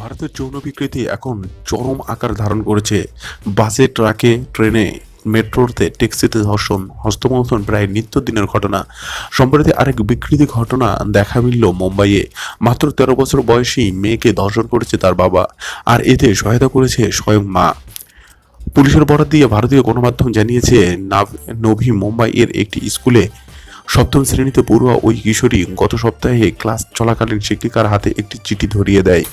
ভারতের যৌন বিকৃতি এখন চরম আকার ধারণ করেছে। বাসে, ট্রাকে, ট্রেনে, মেট্রোতে ট্যাক্সিতে ধর্ষণ হস্তমৈথুন প্রায় নিত্যদিনের ঘটনা। সম্প্রতি আরেক বিকৃতি ঘটনা দেখা মিলল মুম্বাইয়ে। মাত্র তেরো বছর বয়সী মেয়েকে ধর্ষণ করেছে তার বাবা, আর এতে সহায়তা করেছে স্বয়ং মা। পুলিশের বরাত দিয়ে ভারতীয় গণমাধ্যম জানিয়েছে নভি মুম্বাইয়ের একটি স্কুলে সপ্তম শ্রেণীতে পড়ুয়া ওই কিশোরী গত সপ্তাহে ক্লাস চলাকালীন শিক্ষিকার হাতে একটি চিঠি ধরিয়ে দেয়।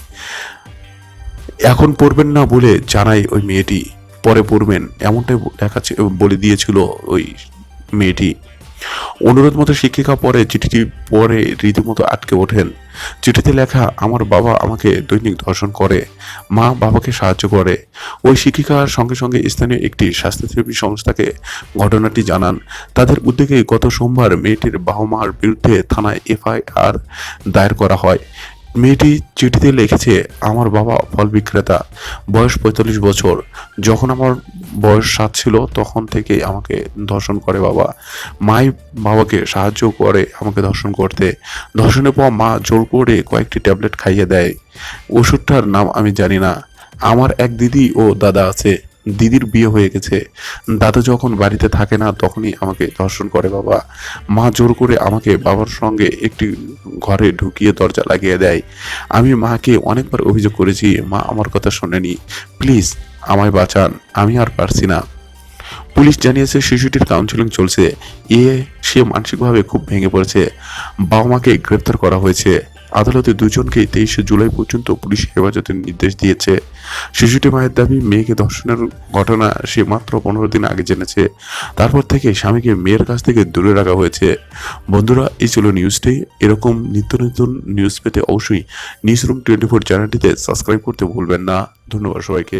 এখন পড়বেন না বলে জানায় ওই মেয়েটি। পরে পড়বেন, এমনটাই দেখাচ্ছে বলে দিয়েছিল ওই মেয়েটি। অনুরোধ মতো শিক্ষিকা পরে চিঠিটি পরে রীতিমতো আটকে ওঠেন। চিঠিতে লেখা, আমার বাবা আমাকে দৈনিক ধর্ষণ করে, মা বাবাকে সাহায্য করে। ওই শিক্ষিকার সঙ্গে সঙ্গে স্থানীয় একটি স্বাস্থ্যসেবী সংস্থাকে ঘটনাটি জানান। তাদের উদ্যোগে গত সোমবার মেয়েটির বাবা মার বিরুদ্ধে থানায় এফআইআর দায়ের করা হয়। মেয়েটি চিঠিতে লিখেছে, আমার বাবা ফল বিক্রেতা, বয়স পঁয়তাল্লিশ বছর। যখন আমার বয়স সাত ছিল, তখন থেকে আমাকে ধর্ষণ করে বাবা। মাই বাবাকে সাহায্য করে আমাকে ধর্ষণ করতে। ধর্ষণের পর মা জোর করে কয়েকটি ট্যাবলেট খাইয়ে দেয়। ওষুধটার নাম আমি জানি না। আমার এক দিদি ও দাদা আছে। দিদির বিয়ে হয়ে গেছে। দাদা যখন বাড়িতে থাকে না, তখনই আমাকে ধর্ষণ করে বাবা। মা জোর করে আমাকে বাবার সঙ্গে একটি ঘরে ঢুকিয়ে দরজা লাগিয়ে দেয়। আমি মাকে অনেকবার অভিযোগ করেছি, মা, আমার কথা শোনেনি। প্লিজ, আমায় বাঁচান। আমি আর পারছি না। পুলিশ জানিয়েছে, শিশুটির কাউন্সিলিং চলছে। এ, সে মানসিকভাবে খুব ভেঙে পড়েছে। বাবা মাকে গ্রেপ্তার করা হয়েছে। আদালতে দুজনকেই তেইশে জুলাই পর্যন্ত পুলিশ হেফাজতের নির্দেশ দিয়েছে। শিশুটি মায়ের দাবি, মেয়েকে ধর্ষণের ঘটনা সে মাত্র পনেরো দিন আগে জেনেছে। তারপর থেকে স্বামীকে মেয়ের কাছ থেকে দূরে রাখা হয়েছে। বন্ধুরা, এই ছিল নিউজটি। এরকম নিত্য নতুন নিউজ পেতে অবশ্যই নিউজ রুম টোয়েন্টি ফোর চ্যানেলটিতে সাবস্ক্রাইব করতে ভুলবেন না। ধন্যবাদ সবাইকে।